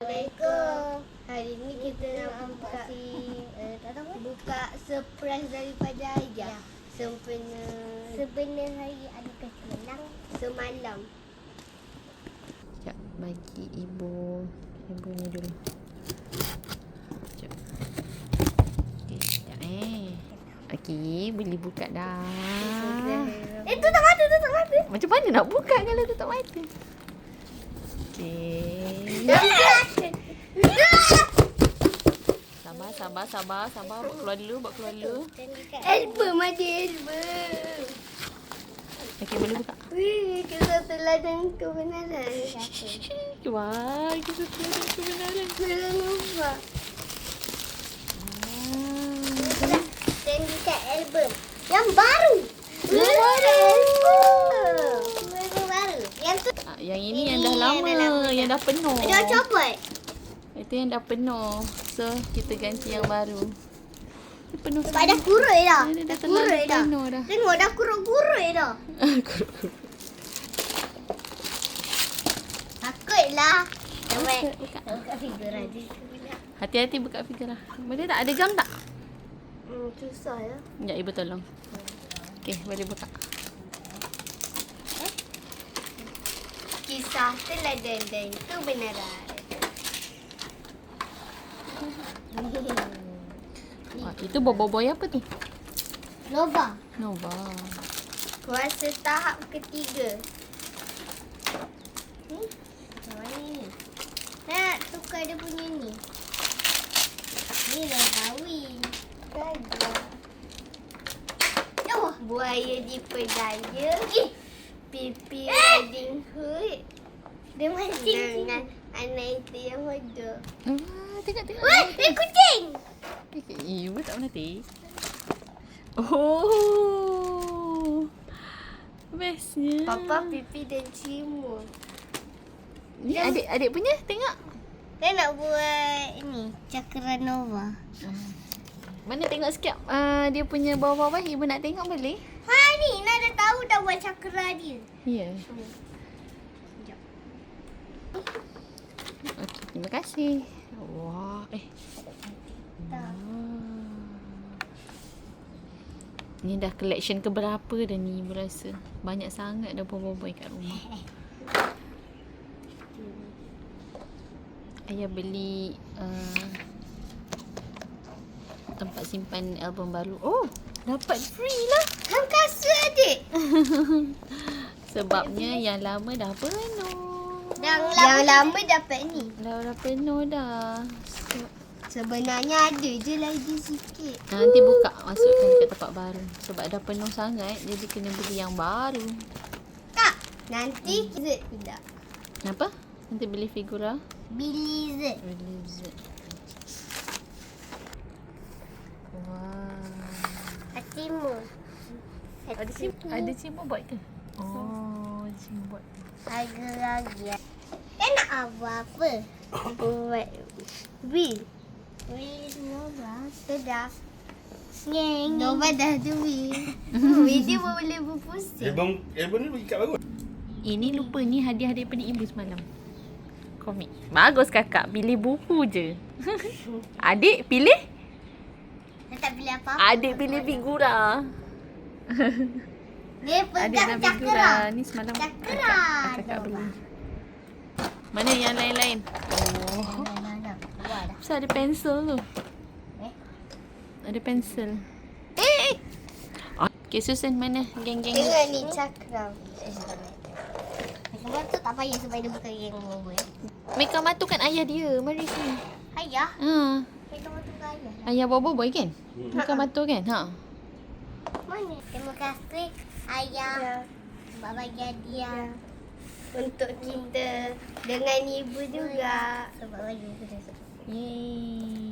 Assalamualaikum. Hari ni kita nak buka eh, tak tahu buka surprise daripada Ayah. Sempena Sebenar hari adakah kelang? semalam. Sekejap bagi ibu Ibu ni dulu Sekejap Okay, sekejap eh Okey, boleh buka dah Eh, tutup mata, tutup mata. Macam mana nak buka kalau tutup mata Okey Sabar, sabar, sabar, sabar Buat keluar dulu, buat keluar dulu Album ada album. Okey, boleh buka Wih, kita teladan kebenaran. Wah, kita teladan kebenaran Jangan lupa. Ah. Dan dekat album. Yang baru. Yang baru. Album. Album baru. Yang tu Ah, Yang ini, Ini yang dah yang lama, dah lama yang dah penuh ada copot. Itu yang dah penuh. So, kita ganti yang baru. Dia penuh Sebab dah kurut dah. Dia dah Dah terlalu kurut dah. penuh dah. Tengok dah kurut-kurut dah. Kurut-kurut. Takutlah. Buka. buka aja. Hati-hati buka figura. Boleh tak? Ada gam tak? Hmm, susah ya. Sekejap, ibu tolong. Okey, boleh buka. Kisah teladan dan kebenaran. Wah, itu boboiboy apa tu? Nova. Nova. Kuasa tahap ketiga. Ni. Yang mana ni? Nak tukar dia punya ni. Ni dah kahwin. Oh, Buaya dipedaya. Eh. Pipi Riding Hood. dia mancing Dengan sini. anak itu yang bodoh. Ah, tengok, tengok. Weh, eh kucing. Eh, Ibu tak pernah tengok. Oh. Bestnya. Papa, Pipi dan Cimur. Ni adik-adik punya, tengok. Saya nak buat ini, Cakra Nova. Mana tengok sikit uh, dia punya bawah-bawah. Ibu nak tengok boleh? Ha dah tahu dah buat cakra dia. Ya. Okey, terima kasih. Wah, eh. Wah. Ni dah collection ke berapa dah ni ibu rasa. Banyak sangat dah boboiboy kat rumah. Ayah beli uh, tempat simpan album baru. Oh, dapat free lah. Adik. Sebabnya yang lama dah penuh. Yang Yang lama lama dapat ni. Dah dah penuh dah. So, Sebenarnya ada je lagi sikit. nanti buka masukkan dekat tempat baru. Sebab dah penuh sangat jadi kena beli yang baru. Tak. Nanti kita tidak. Kenapa? Nanti beli figura. Billy Z. Release. Wah. Hatimu. Ada sim ada cimut buat ke? Oh, cimut buat. Harga lagi. Kan nak apa-apa? Buat Will. Wih, Nova. Sudah. Nyeng. Nova dah ada Will. Will dia pun boleh berpusing. Album album ni bagi kat bagus. Ini lupa ni hadiah daripada ibu semalam. Komik. Bagus kakak. Pilih buku je. Adik pilih? Saya tak pilih apa-apa. Adik pilih figura. Dia Adik pegang nak cakra. figura. Ni semalam Cakra. kakak, kakak beli. Mana yang lain-lain? Oh. Pasal ada pensel tu. Eh? Ada pensel. Eh! Okay, Susan mana? Geng-geng. Tengok ni cakram. Sebab tu tak payah sebab dia bukan yang over. Meka Matu kan ayah dia. Mari sini. Ayah. Ha. Kita betul ke ayah? Ayah Bobo boy kan? Meka Matu kan? Ha. Mana? Terima kasih ayah. Ya. Sebab bagi hadiah. Untuk kita dengan ibu juga. Sebab bagi kita. Yeay.